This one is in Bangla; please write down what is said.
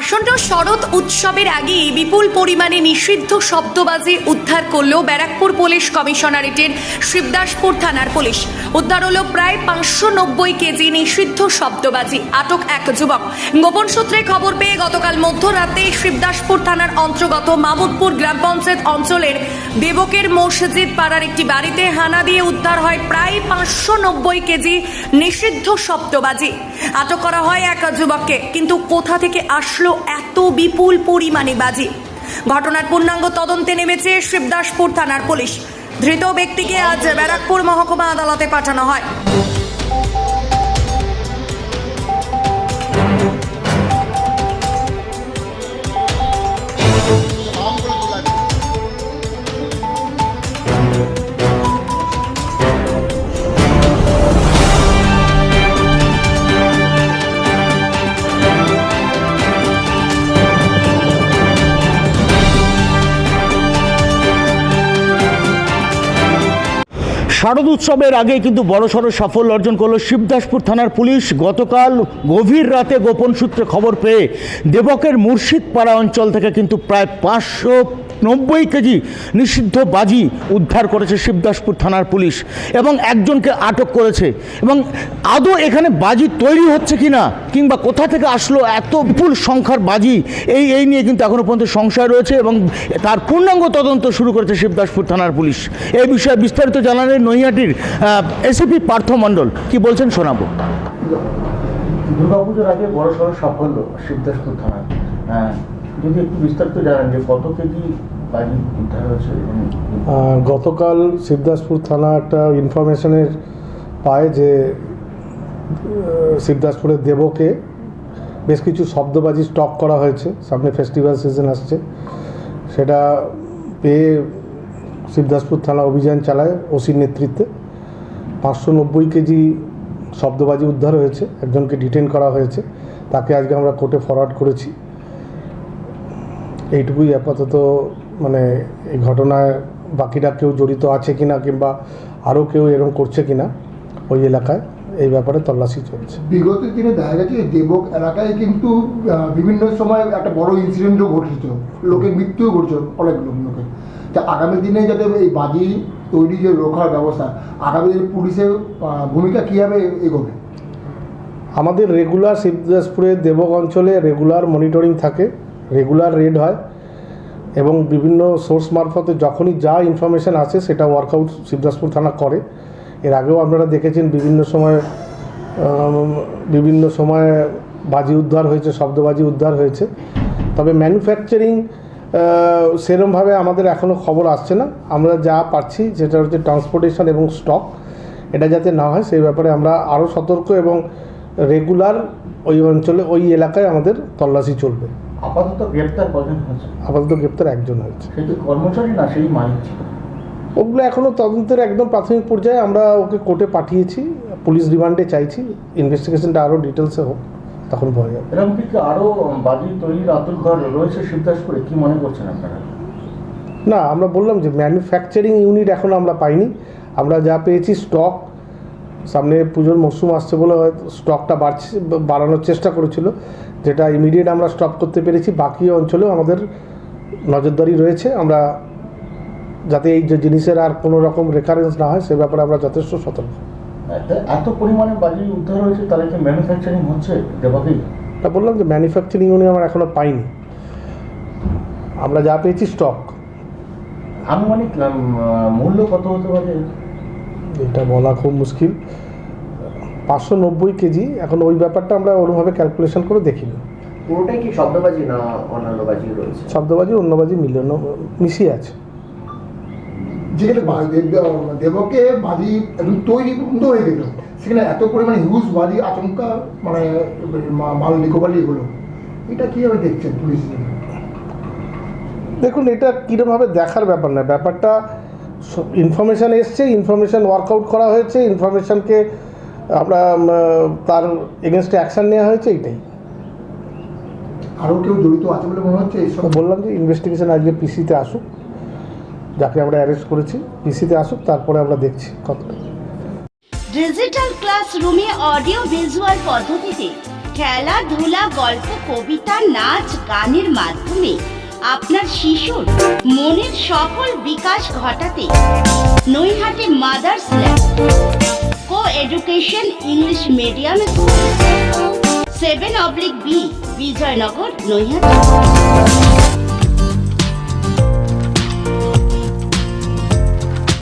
আসন্ন শরৎ উৎসবের আগেই বিপুল পরিমাণে নিষিদ্ধ শব্দবাজি উদ্ধার করল ব্যারাকপুর পুলিশ কমিশনারেটের শিবদাসপুর থানার পুলিশ। উদ্ধার হলো প্রায় পাঁচশো নব্বই কেজি নিষিদ্ধ শব্দবাজি। আটক এক যুবক। গোপন সূত্রে খবর পেয়ে গতকাল মধ্যরাতে শিবদাসপুর থানার অন্তর্গত মামুদপুর গ্রাম পঞ্চায়েত অঞ্চলের দেবকের মসজিদ পাড়ার একটি বাড়িতে হানা দিয়ে উদ্ধার হয় প্রায় পাঁচশো নব্বই কেজি নিষিদ্ধ শব্দবাজি। আটক করা হয় এক যুবককে। কিন্তু কোথা থেকে আসলো এত বিপুল পরিমাণে বাজি। ঘটনার পূর্ণাঙ্গ তদন্তে নেমেছে শিবদাসপুর থানার পুলিশ। ধৃত ব্যক্তিকে আজ ব্যারাকপুর মহকুমা আদালতে পাঠানো হয়। শারদ উৎসবের আগে কিন্তু বড়সড় সাফল্য অর্জন করল শিবদাসপুর থানার পুলিশ। গতকাল গভীর রাতে গোপন সূত্রে খবর পেয়ে দেবকের মুর্শিদপাড়া অঞ্চল থেকে কিন্তু প্রায় পাঁচশো নব্বই কেজি নিষিদ্ধ বাজি উদ্ধার করেছে শিবদাসপুর থানার পুলিশ এবং একজনকে আটক করেছে। এবং আদৌ এখানে বাজি তৈরি হচ্ছে কি না কিংবা কোথা থেকে আসলো, এত বিপুল সংখ্যার বাজি, এই এই নিয়ে কিন্তু এখনও পর্যন্ত সংশয় রয়েছে এবং তার পূর্ণাঙ্গ তদন্ত শুরু করেছে শিবদাসপুর থানার পুলিশ। এই বিষয়ে বিস্তারিত জানালেন নৈহাটির এসিপি পার্থ মণ্ডল। কি বলছেন শোনাবো। দুর্গাপুজোর আগে বড় সড়ো সাফল্য শিবদাসপুর থানার। হ্যাঁ যদি একটু বিস্তারিত জানান যে কত কেজি গতকাল শিবদাসপুর থানা একটা ইনফরমেশনের পায় যে শিবদাসপুরের দেবকে বেশ কিছু শব্দবাজি স্টক করা হয়েছে। সামনে ফেস্টিভ্যাল সিজন আসছে। সেটা পেয়ে শিবদাসপুর থানা অভিযান চালায় ওসির নেতৃত্বে। পাঁচশো নব্বই কেজি শব্দবাজি উদ্ধার হয়েছে। একজনকে ডিটেন করা হয়েছে। তাকে আজকে আমরা কোর্টে ফরওয়ার্ড করেছি। এইটুকুই আপাতত মানে এই ঘটনায় বাকিরা কেউ জড়িত আছে কিনা কিংবা আরও কেউ এরকম করছে কিনা ওই এলাকায় এই ব্যাপারে তল্লাশি চলছে। বিগত দিনে দেখা গেছে দেবক এলাকায় কিন্তু বিভিন্ন সময় একটা বড় ইনসিডেন্টও ঘটেছিল। লোকের মৃত্যুও ঘটছে অনেক লোক লোকের। তা আগামী দিনে যাতে এই বাজি তৈরি যে রোখার ব্যবস্থা আগামী দিনে পুলিশের ভূমিকা কীভাবে এগোবে? আমাদের রেগুলার শিবদাসপুরের দেবক অঞ্চলে রেগুলার মনিটরিং থাকে। রেগুলার রেড হয় এবং বিভিন্ন সোর্স মারফতে যখনই যা ইনফরমেশান আসে সেটা ওয়ার্কআউট শিবদাসপুর থানা করে। এর আগেও আপনারা দেখেছেন বিভিন্ন সময় বিভিন্ন সময়ে বাজি উদ্ধার হয়েছে, শব্দবাজি উদ্ধার হয়েছে। তবে ম্যানুফ্যাকচারিং সেরমভাবে আমাদের এখনও খবর আসছে না। আমরা যা পাচ্ছি যেটা হচ্ছে ট্রান্সপোর্টেশন এবং স্টক এটা যাতে না হয় সেই ব্যাপারে আমরা আরও সতর্ক এবং রেগুলার ওই অঞ্চলে, ওই এলাকায় আমাদের তল্লাশি চলবে। আপাতত গ্রেপ্তার কজন হয়েছে? আপাতত গ্রেপ্তার একজন হয়েছে। সে কর্মচারী না সেই মালিক ওগুলো এখনও তদন্তের একদম প্রাথমিক পর্যায়ে আমরা ওকে কোর্টে পাঠিয়েছি পুলিশ রিমান্ডে চাইছি ইনভেস্টিগেশনটা আরও ডিটেলসে হোক তখন বোঝা যাবে। এরকম কি আরও বাজি তৈরির আতুর ঘর রয়েছে শিবদাসপুরে কি মনে করছেন আপনারা? না আমরা বললাম যে ম্যানুফ্যাকচারিং ইউনিট এখনও আমরা পাইনি। আমরা যা পেয়েছি স্টক সামনে পুজোর মরশুম আসছে বলে হয়তো স্টকটা বাড়ছে বাড়ানোর চেষ্টা করেছিল। যেটা ইমিডিয়েট আমরা স্টপ করতে পেরেছি বাকি অঞ্চলেও আমাদের নজরদারি রয়েছে। আমরা যাতে এই যে জিনিসের আর কোনো রকম রেকারেন্স না হয় সে ব্যাপারে আমরা যথেষ্ট সতর্ক। এত- এত পরিমাণে বাজি উদ্ধার হয়েছে তাহলে কি ম্যানুফ্যাকচারিং হচ্ছে দেবাকেই তা বললাম যে ম্যানুফ্যাকচারিং ইউনিট আমরা এখনও পাইনি। আমরা যা পেয়েছি স্টক আনুমানিক মূল্য কত হতে পারে? এটা বলা খুব মুশকিল। পাঁচশো নব্বই কেজি এখন ওই ব্যাপারটা আমরা ওরমভাবে ক্যালকুলেশন করে দেখিনি। পুরোটাই কি শব্দবাজি না অন্যান্য বাজি রয়েছে? শব্দবাজি অন্যবাজি মিলানো মিশিয়ে আছে। যেখানে দেবকে বাজি তৈরি বন্ধ হয়ে গেল। সেখানে এত পরিমাণে হিউজ বাজি আচমকা মানে মাল হলো এটা কীভাবে দেখছেন পুলিশ? দেখুন এটা কীরমভাবে দেখার ব্যাপার না। ব্যাপারটা ইনফরমেশান এসছে ইনফরমেশান ওয়ার্কআউট করা হয়েছে ইনফরমেশানকে আমরা তার এগেনস্টে অ্যাকশান নেওয়া হয়েছে এইটাই আরও কেউ জড়িত আছে বলে মনে হচ্ছে এইসব বললাম যে ইনভেস্টিগেশন আজকে পিসিতে আসুক যাকে আমরা অ্যারেস্ট করেছি পিসিতে আসুক তারপরে আমরা দেখছি কতটা ডিজিটাল ক্লাসরুমে অডিও ভিজুয়াল পদ্ধতিতে খেলাধুলা গল্প কবিতা নাচ গানের মাধ্যমে আপনার শিশুর মনের সফল বিকাশ ঘটাতে নৈহাটে mothers lab education English medium seven oblique B Bijaynagar Naihati